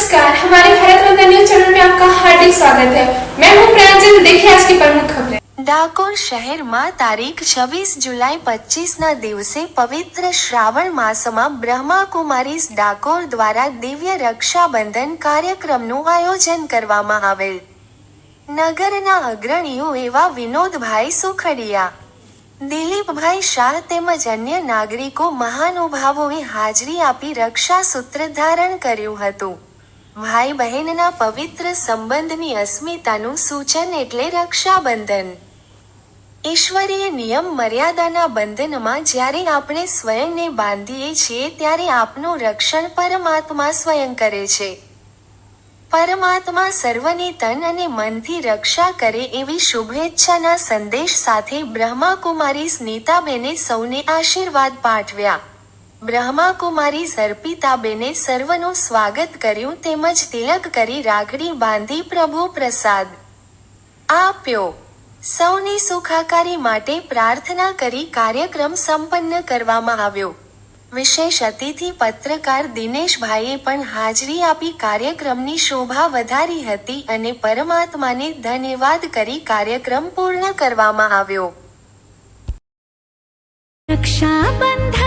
नमस्कार हमारे Bharat Ratna news channel में आपका हार्दिक स्वागत है मैं हूं प्रांजल देखिए आज की प्रमुख खबरें ડાકોર શહેરમાં તારીખ છવ્વીસ જુલાઈ પચીસના દિવસે પવિત્ર શ્રાવણ માસમાં બ્રહ્માકુમારીઝ ડાકોર દ્વારા દિવ્ય રક્ષાબંધન કાર્યક્રમનું આયોજન કરવામાં આવેલ નગરના અગ્રણીઓ એવા વિનોદભાઈ સુખડિયા દિલીપભાઈ શાહ તેમજ અન્ય નાગરિકો મહાનુભાવોએ હાજરી આપી રક્ષા સૂત્ર ધારણ કર્યું હતું ભાઈ બહેનના પવિત્ર સંબંધની અસ્મિતાનું સૂચન એટલે રક્ષાબંધન. ઈશ્વરીય નિયમ મર્યાદાના બંધનમાં જ્યારે આપણે સ્વયંને બાંધીએ છીએ ત્યારે આપનું રક્ષણ પરમાત્મા સ્વયં કરે છે. પરમાત્મા સર્વની તન અને મનથી રક્ષા કરે એવી શુભેચ્છાના સંદેશ સાથે બ્રહ્માકુમારી સ્મિતાબેને સૌને આશીર્વાદ પાઠવ્યા. બ્રહ્માકુમારી સર્પિતાબેને સર્વનું સ્વાગત કર્યું તેમજ તિલક કરી રાખડી બાંધી પ્રભુ પ્રસાદ. આપ્યો. સૌની સુખાકારી માટે પ્રાર્થના કરી કાર્યક્રમ સંપન્ન કરવામાં આવ્યો. વિશેષ અતિથિ પત્રકાર દિનેશભાઈએ પણ હાજરી આપી કાર્યક્રમની શોભા વધારી હતી અને પરમાત્માને ધન્યવાદ કરી કાર્યક્રમ પૂર્ણ કરવામાં આવ્યો. રક્ષાબંધન